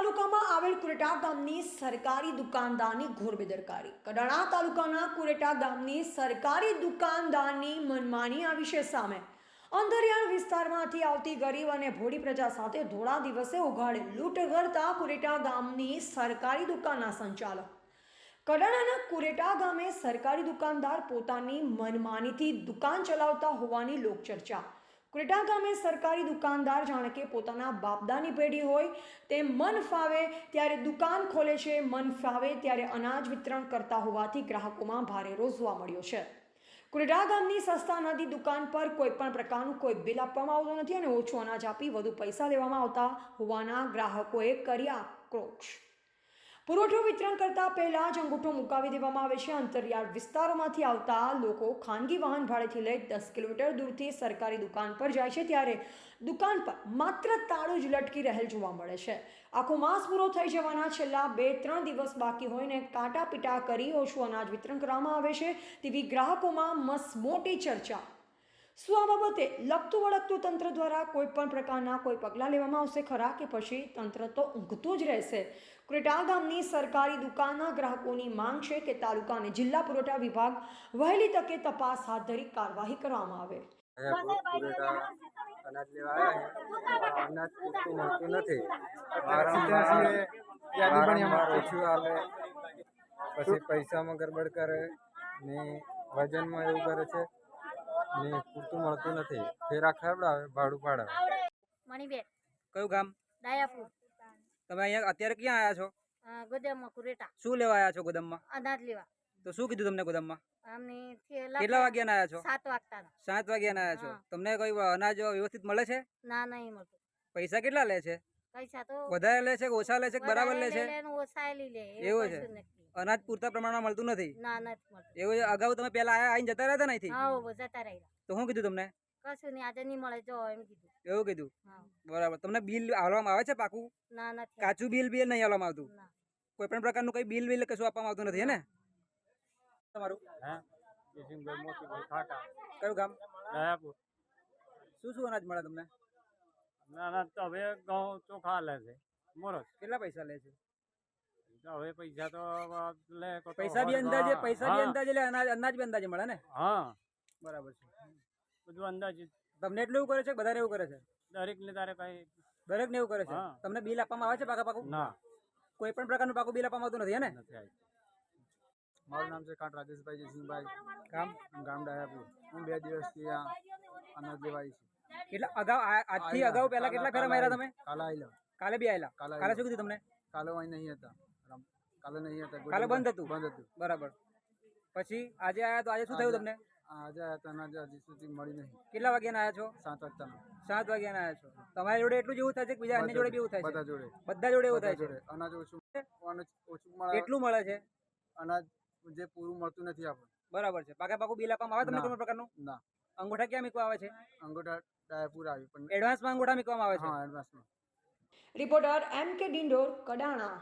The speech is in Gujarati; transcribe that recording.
તાલુકામાં આવેલ કુરેટા ગામની સરકારી દુકાનદારની ઘોર બેદરકારી. કડાણા તાલુકાના કુરેટા ગામની સરકારી દુકાનદારની મનમાની આ વિશે સામે. અંતરિયાળ વિસ્તારમાંથી આવતી ગરીબ અને ભોળી પ્રજા સાથે ધોળા દિવસે ઉઘાડે લૂંટ કરતા કુરેટા ગામની સરકારી દુકાનના સંચાલક. કડાણાના કુરેટા ગામે સરકારી દુકાનદાર પોતાની મનમાનીથી દુકાન ચલાવતા હોવાની લોકચર્ચા. કુરેટા ગામે સરકારી દુકાનદાર જાણે કે પોતાના બાપદાની પેઢી હોય તે મન ફાવે ત્યારે દુકાન ખોલે છે, મન ફાવે ત્યારે અનાજ વિતરણ કરતા હોવાથી ગ્રાહકોમાં ભારે રોષ જોવા મળ્યો છે. ક્રેટા ગામની સસ્તા નદી દુકાન પર કોઈ પણ પ્રકારનું કોઈ બિલ આપવામાં આવતું નથી અને ઓછું અનાજ આપી વધુ પૈસા લેવામાં આવતા હોવાના ગ્રાહકોએ કર્યા આક્રોશ પુરવઠો વિતરણ કરતા પહેલા જ અંગૂઠો મુકાવી દેવામાં આવે છે. અંતરિયાળ વિસ્તારોમાંથી આવતા લોકો ખાનગી વાહન ભાડેથી લઈ દસ કિલોમીટર દૂરથી સરકારી દુકાન પર જાય છે. ત્યારે દુકાન પર માત્ર તાળું જ લટકી રહેલ જોવા મળે છે. આખો માસ પૂરો થઈ જવાના છેલ્લા બે ત્રણ દિવસ બાકી હોઈને કાંટા પીટા કરી ઓછું અનાજ વિતરણ કરવામાં આવે છે. તેવી ગ્રાહકોમાં મસ મોટી ચર્ચા શું આ બાબતે લગતું વળગતું તંત્ર દ્વારા કોઈ પણ પ્રકારના કોઈ પગલાં લેવામાં આવશે ખરા કે પછી તંત્ર તો ઊંઘતું જ રહેશે? ક્રેટા ગામની સરકારી દુકાનના ગ્રાહકોની માંગ છે કે તાલુકા અને જિલ્લા પુરવઠા વિભાગ વહેલી તકે તપાસ હાથ ધરી કાર્યવાહી કરવામાં આવે. અનાજ લેવા આવ્યા અનાજ પૂરતું મળતું નથી. વારંવાર વારંવાર ઓછું હાલે પછી પૈસામાં ગડબડ કરે ને વજનમાં એવું કરે છે. ને પૂરતું મળતું નથી. ફેરા ખવડાવે ભાડું પાડાવે. મણીબેન. કયું ગામ? દાયાપુર. તમે અહીંયા અત્યારે ક્યાં આવ્યા છો? ગોદામમાં કુરેટા. શું લેવા આવ્યા છો ગોદામમાં? અનાજ લેવા. તો શું કીધું તમને ગોદામમાં? કેટલા વાગ્યાના આવ્યા છો? સાત વાગતાના. સાત વાગ્યાના આવ્યા છો. તમને કોઈ અનાજ વ્યવસ્થિત મળે છે? ના નહીં મળતું. પૈસા કેટલા લે છે? પૈસા તો વધારે લે છે કે ઓછા લે છે કે બરાબર લે છે? ને ઓછા લે. એવું છે? અનાજ પૂરતા પ્રમાણમાં મળતું નથી? ના નથી મળતું. એવું અગાઉ તમે પહેલા આયા આઈને જતા રહ્યા હતા ને હા જતા રહ્યા. તો શું કીધું તમને? કશું નહીં આજે નહીં મળે જો એમ કીધું. એવું કીધું? બરાબર. તમને બિલ આવવામાં આવે છે પાકું? ના નથી કાચું બિલ બિલ નહીં આવવામાં આવતું? કોઈ પણ પ્રકારનું કઈ બિલ બિલ કશું આપવામાં આવતું નથી હે ને? તમારું? કયું ગામ? દયાપુર. શું શું અનાજ મળે તમને? અનાજ તો હવે ઘઉં ચોખા લે છે. મોરસ કેટલા પૈસા લે છે? હવે પૈસા તો એટલે પૈસા બી અંદાજે પૈસા બી અંદાજે એટલે અનાજ અનાજ બી અંદાજે મળે ને? હા. બરાબર છે. બધું અંદાજે. તમને એટલું એવું કરે છે બધા એવું કરે છે? દરેક ને તારે કઈ દરેક ને એવું કરે છે? તમને બિલ આપવામાં આવે છે પાકા પાકું? ના. કોઈ પણ પ્રકારનું પાકું બિલ આપવામાં આવતું નથી હે ને? મારું નામ છે કાંટ રાજેશભાઈ જયસિંહભાઈ. કામ ગામ ડાયાપુર. હું બે દિવસથી આ અનાજ લેવા આવી છું. કેટલા અગાઉ આજથી અગાઉ પહેલા કેટલા ફેરા માર્યા તમે? કાલે આવેલા કાલે બી આવેલા કાલે શું કીધું તમને? કાલે અહીં નહીં હતા. કાલે નહીં હતા કાલે બંધ હતું? બંધ હતું. બરાબર. પછી આજે આયા તો આજે શું થયું તમને? આજે આયા હતા આજે હજી સુધી મળી નહીં. કેટલા વાગ્યાના આયા છો? સાત વાગતાનો સાત વાગ્યાના આયા છો. તમારી જોડે એટલું જેવું થાય છે કે બીજા અન્ય જોડે કેવું એવું થાય બધા છે જોડે. બધા જોડે એવું થાય છે? અનાજ ઓછું ઓછું મળે. કેટલું મળે છે? અનાજ જે પૂરું મળતું નથી આપણને. બરાબર છે. પાકા પાકું બિલ આપવામાં આવે તમને કોઈ પ્રકારનું? ના. અંગૂઠા ક્યાં મૂકવા આવે છે? અંગૂઠા ડાયપુર આવી પણ એડવાન્સમાં અંગૂઠા મૂકવામાં આવે છે? હા એડવાન્સમાં રિપોર્ટર એમ કે ડિંડોર કડાણા.